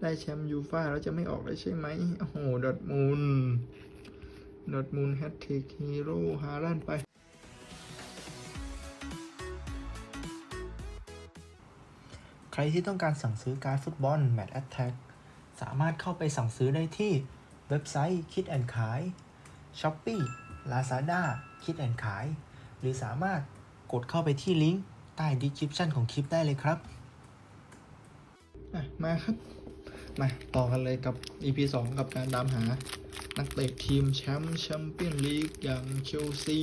ได้แชมป์ยูฟ่าแล้วจะไม่ออกเลยใช่ไหมโอ้โหดอทมูลดอทมูลแฮตทริกฮีโร่ฮาลันไปใครที่ต้องการสั่งซื้อการ์ดฟุตบอล Match Attack สามารถเข้าไปสั่งซื้อได้ที่เว็บไซต์ Kit and ขาย Shopee Lazada Kit and ขาย หรือสามารถกดเข้าไปที่ลิงก์ใต้ description ของคลิปได้เลยครับ มาครับ มาต่อกันเลยกับ EP 2 กับการตามหา นักเตะทีมแชมป์แชมเปี้ยนลีกอย่างเชลซี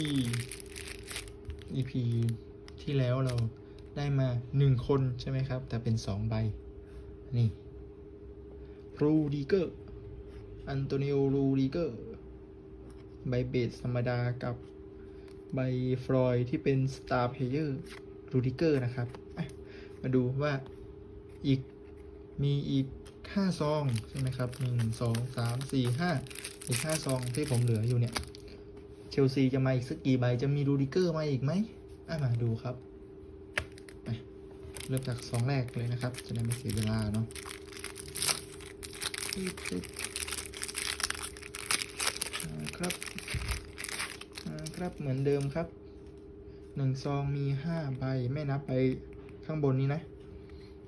EP ที่แล้วเราได้มาหนึ่งคนใช่ไหมครับ แต่เป็นสองใบ นี่รูดิเกอร์ อันโตนิโอรูดิเกอร์ ใบเบสธรรมดากับใบฟลอยที่เป็นสตาร์เพลเยอร์รูดิเกอร์นะครับ มาดูว่าอีกมีอีก ห้าซองใช่ไหมครับหนึ่งสองสามสี่ห้าอีกห้าซองที่ผมเหลืออยู่เนี่ย เชลซีจะมาอีกสักกี่ใบ จะมีรูดิเกอร์มาอีกไหมอะมาดูครับไปเริ่มจากซองแรกเลยนะครับ จะได้ไม่เสียเวลาเนาะครับครับเหมือนเดิมครับหนึ่งซองมีห้าใบไม่นับใบข้างบนนี้นะ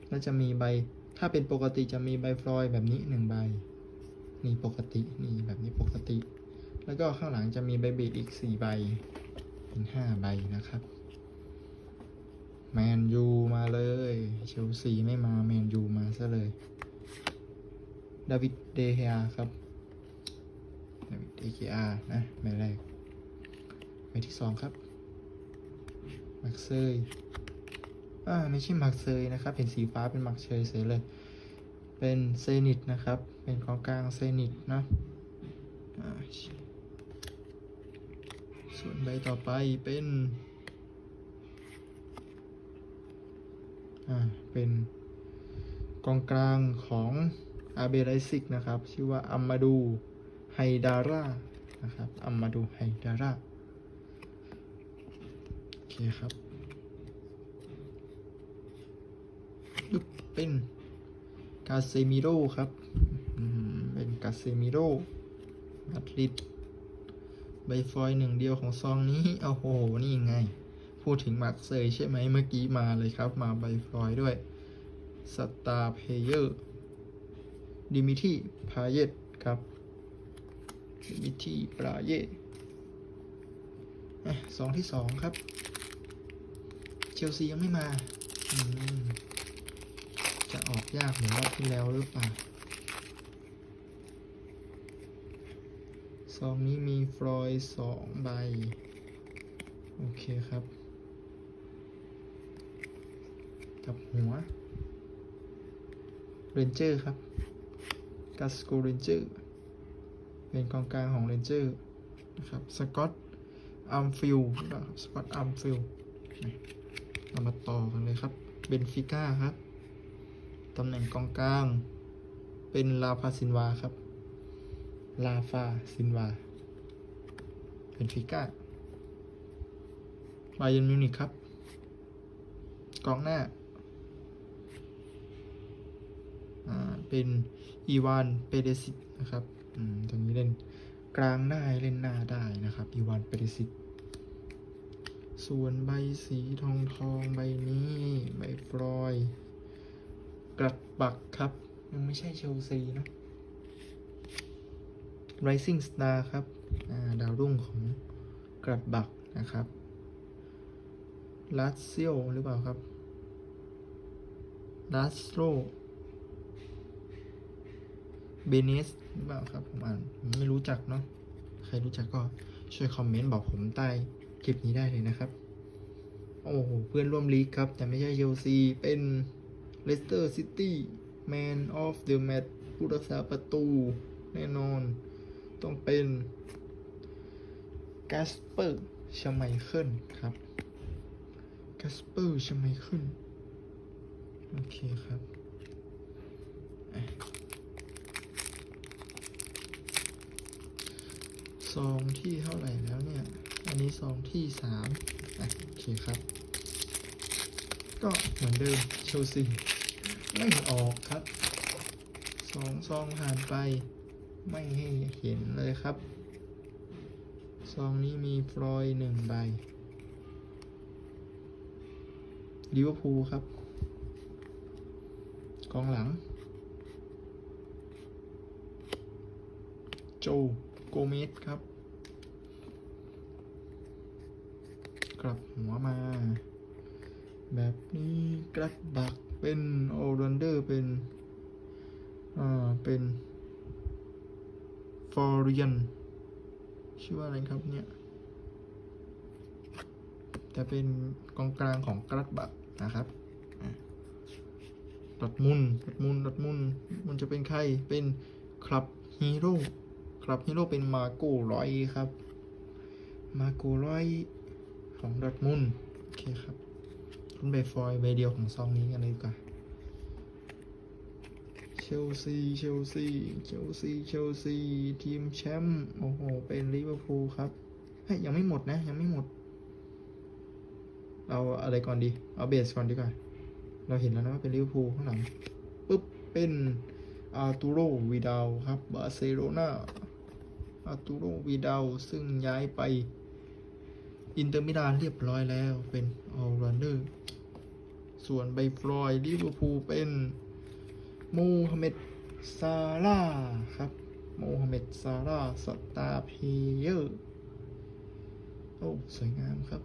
แล้วจะมีใบ ถ้าเป็นปกติจะมีใบฟลอยแบบนี้หนึ่งใบนี่ปกตินี่แบบนี้ปกติ แล้วก็ข้างหลังจะมีใบเบดอีกสี่ใบ เป็นห้าใบนะครับแมนยูมาเลยเชลซีไม่มาแมนยูมาซะเลยดาวิดเดเฮียครับดาวิดเดเฮียนะใบแรกใบที่สองครับมักเซย อ่าไม่ใช่หมักเซยนะครับ เห็นสีฟ้าเป็นหมักเชยเสยเลย เป็นเซนิตนะครับ เป็นของกลางเซนิตนะส่วนใบต่อไปเป็นอ่าเป็นกองกลางของอาเบไรซิกนะครับ ชื่อว่าอัมมาดูไฮดาร่านะครับอัมมาดูไฮดาร่าโอเคครับปึ๊บ เป็นกาเซมิโร่ครับเป็นกาเซมิโร่มาดริดใบฟอยหนึ่งเดียวของซองนี้โอ้โห นี่ไง พูดถึงมักเซยใช่ไหมเมื่อกี้มาเลยครับ มาใบฟอยด้วยสตาร์เพเยอร์ดิมิทีพาเยตครับดิมิทีปราเยตอ่สองที่สองครับ เชลซียังไม่มา อืม จะออกยากเหมือนรอบที่แล้วหรือเปล่าซองนี้มีฟลอยด์สองใบ โอเคครับ กับหัวเรนเจอร์ครับกัสโกเรนเจอร์เป็นกองกลางของเรนเจอร์นะครับสกอตอัมฟิลสกอตอัมฟิลเรามาต่อกันเลยครับเบนฟิก้าครับ ตำแหน่งกองกลาง เป็นลาฟาซินวาครับ ลาฟาซินวาเบนฟิก้าบาเยร์นมิวนิกครับกองหน้า อ่า เป็นอีวานเปเดซิกนะครับ อืม ตรงนี้เล่นกลางได้เล่นหน้าได้นะครับ อีวานเปเดซิกส่วนใบสีทองทองใบนี้ ใบฟลอย กระบักครับ ยังไม่ใช่เชลซีนะ Rising Star ครับาดาวรุ่งของกระบักนะครับลัสเซียหรือเปล่าครับลัสโรเบเนสหรือเปล่าครับผมอ่านไม่รู้จักเนาะใครรู้จักก็ช่วยคอมเมนต์บอกผมใต้คลิปนี้ได้เลยนะครับ โอ้โห เพื่อนร่วมลีกครับ แต่ไม่ใช่เชลซีเป็น เลสเตอร์ซิตี้แมนออฟเดอะแมตผู้รักษาประตูแน่นอน ต้องเป็นแกสเปอร์ชไมเคิลครับแคสเปอร์ชไมขึ้นโอเคครับซองที่เท่าไหร่แล้วเนี่ย อันนี้ซองที่สามโอเคครับ ก็เหมือนเดิมเชลซี ไม่ออกครับสองซองผ่านไป ไม่ให้เห็นเลยครับ ซองนี้มีฟลอยหนึ่งใบลิเวอร์พูลครับ กองหลัง โจโกเมสครับ กลับหัวมา แบบนี้กลับบัก เป็นโอรันเดอร์เป็นอ่าเป็นฟอร์เรียนชื่อว่าอะไรครับเนี่ยแต่เป็นกองกลางของกรัดบักนะครับอะดอดมุนดอดมุนดอดมุน มันจะเป็นใคร เป็นคลับฮีโร่ คลับฮีโร่เป็นมาโก้ร้อยครับ มาโก้ร้อยของดอดมุน โอเคครับ รุ่นใบฟอยใบเดียวของซองนี้กันเลยดีกว่าเชลซีเชลซีเชลซีเชลซีทีมแชมป์โอ้โห เป็นลิเวอร์พูลครับเฮ้ยยังไม่หมดนะ ยังไม่หมด เอาอะไรก่อนดี เอาเบสก่อนดีกว่า เราเห็นแล้วนะว่าเป็นลิเวอร์พูลข้างหลังปุ๊บเป็นอาร์ตูโรวิดาลครับบาร์เซโลนาอาร์ตูโรวิดาลซึ่งย้ายไป อินเตอร์มิลานเรียบร้อยแล้วเป็นออลรันเดอร์ส่วนใบฟลอยลิเวอร์พูลเป็นโมฮัมเหม็ดซาลาครับโมฮัมเหม็ดซาลาสตาร์เพเยอร์โอ้สวยงามครับ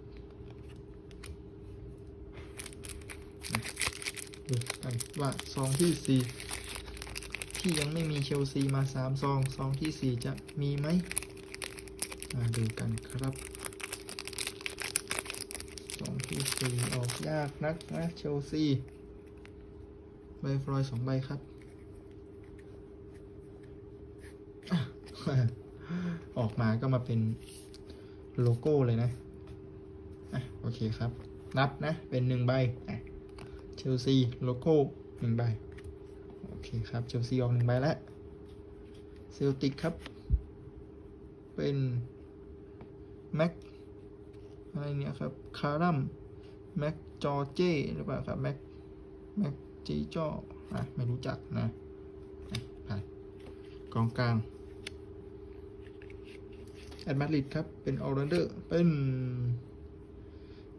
ดูกันว่าซองที่สี่ที่ยังไม่มีเชลซีมาสามซอง ซองที่สี่จะมีไหมมาดูกันครับ สองที่สี่ออกยากนักนะเชลซีใบฟลอยสองใบครับอออกมาก็มาเป็นโลโก้เลยนะอะโอเคครับ นับนะ เป็นหนึ่งใบอะเชลซีโลโก้หนึ่งใบ โอเคครับ เชลซีออกหนึ่งใบแล้วเซลติกครับ เป็นแม็ก อะไรเนี่ยครับคารัมแม็กจอเจหรือเปล่าครับแม็กแม็กจีจออะไม่รู้จักนะผ่านกองกลางแอดมาดริดครับ เป็นออร์เดอร์ เป็น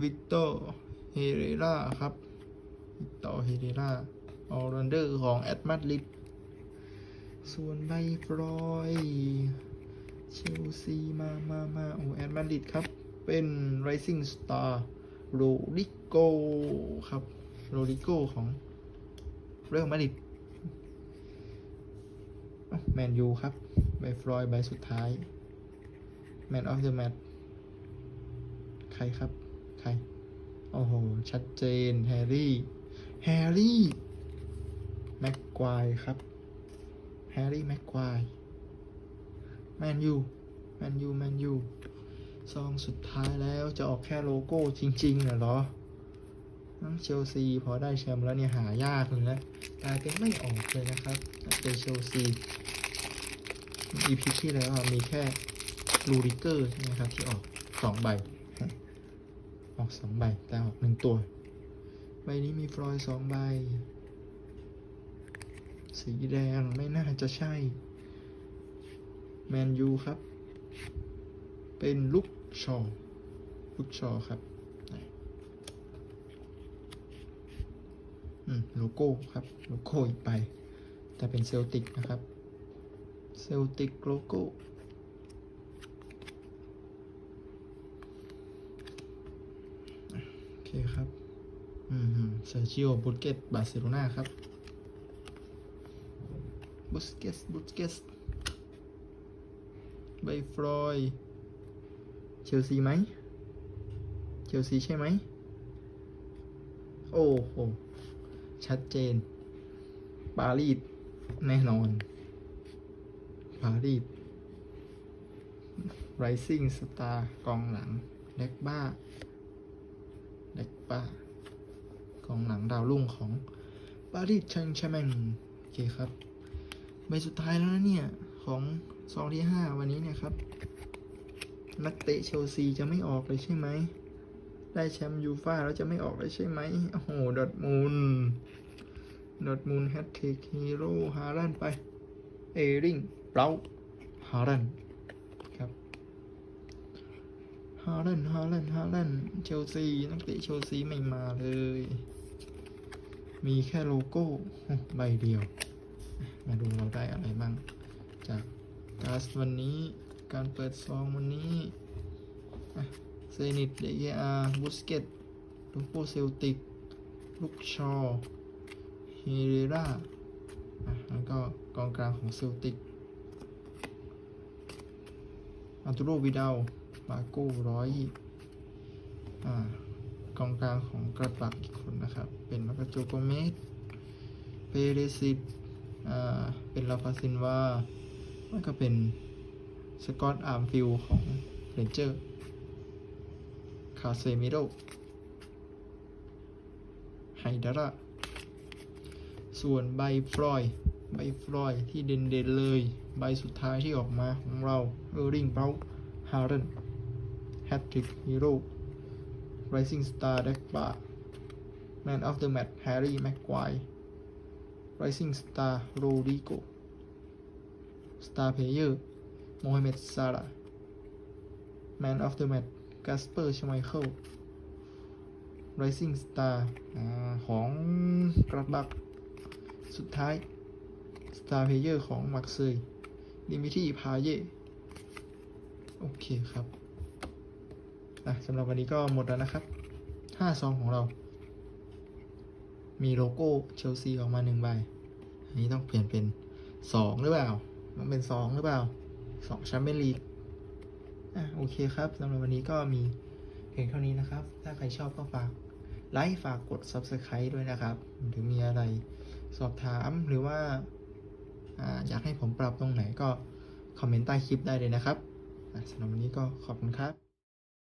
วิกเตอร์เฮเรราครับวิกเตอร์เฮเรราออร์เดอร์ของแอดมาดริดส่วนใบฟลอย เชลซีมามามาโอ้แอดมาดริดครับ เป็น Rising Star โรดิโกครับโรดิโกของเรอัลมาดริดแมนยูครับ ใบฟลอยใบสุดท้าย แมนออฟเดอะแมตใครครับ ใคร โอ้โห ชัดเจน แฮร์รี่ แฮร์รี่ แม็กควายครับ แฮร์รี่ แม็กควาย แมนยู แมนยู แมนยู ซองสุดท้ายแล้วจะออกแค่โลโก้จริงๆเหรอทั้งเชลซีพอได้แชมป์แล้วเนี่ยหายากเลยนะกลายเป็นไม่ออกเลยนะครับเป็นเชลซี EP ที่แล้วมีแค่ลูริเกอร์ใช่ไหมครับที่ออกสองใบ ออกสองใบ แต่ออกหนึ่งตัว ใบนี้มีฟลอยสองใบ สีแดงไม่น่าจะใช่ แมนยูครับ เป็นลูกชอลูกชอครับโลโก้ครับโลโก้อีกใบแต่เป็นเซลติกนะครับเซลติกโลโก้โอเคครับอืมเซอร์จิโอบุสเกตบาร์เซโลนาครับบุสเกตบุสเกตใบฟลอย เชลซีไหมเชลซีใช่ไหม โอ้โห ชัดเจน ปารีสแน่นอน ปารีส Rising Star กองหลังเล็กบ้าเล็กบ้ากองหลังดาวรุ่งของปารีสแชงแชร์แมงโอเคครับใบสุดท้ายแล้วนะเนี่ย ของซองที่ห้าวันนี้เนี่ยครับ นักเตะเชลซีจะไม่ออกเลยใช่ไหม ได้แชมป์ยูฟ่าแล้วจะไม่ออกเลยใช่ไหม โอ้โห ดอทมุนด์ดอทมุนด์แฮตทริกฮีโร่ฮาลันไป เอริงเปล่าฮาลันครับ ฮาลันฮาลันฮาลันเชลซี นักเตะเชลซีไม่มาเลย มีแค่โลโก้ ใบเดียว มาดูเราได้อะไรบ้าง จากการ์ดวันนี้ การเปิดซองวันนี้เซนิตเดเยอาบุสเกตลูโปเซลติก ลูกชอเฮเรราแล้วก็กองกลางของเซลติกอันตุโรวิดาลบาโก้ร้อยกองกลางของกระปักอีกคนนะครับ เป็นมากาโจโกเมสเปเรซิตเป็นลาฟาซินวาแล้วก็เป็น สกอตอาร์มฟิลของเรนเจอร์ คาเซมิโรไฮดาร่าส่วนใบฟลอยด์ใบฟลอยด์ที่เด่นๆเลย ใบสุดท้ายที่ออกมาของเรา เออริงเบราฮาร์เรนแฮตทริกฮีโร่ Rising Star เด็กบา Man of the Match แฮร์รี่แม็กควาย Rising Star โรดิโก Star Player โมฮัมเหม็ดซาร่า Man of the Match กาสเปอร์ชไมเคิล Rising Star อของกระบัก สุดท้าย Star Player ของมักเซยดิมิที่พาเย่โอเคครับอะสำหรับวันนี้ก็หมดแล้วนะครับ 5 ซองของเรา มีโลโก้เชลซีออกมาหนึ่งใบ อันนี้ต้องเปลี่ยนเป็น 2 หรือเปล่า ต้องเป็น 2 หรือเปล่า สองแชมเปี้ยนลีกอะโอเคครับสำหรับวันนี้ก็มีเพียงเท่านี้นะครับ ถ้าใครชอบก็ฝากไลค์ฝากกด Subscribe ด้วยนะครับหรือมีอะไรสอบถามหรือว่าออยากให้ผมปรับตรงไหนก็คอมเมนต์ใต้คลิปได้เลยนะครับสำหรับวันนี้ก็ขอบคุณครับ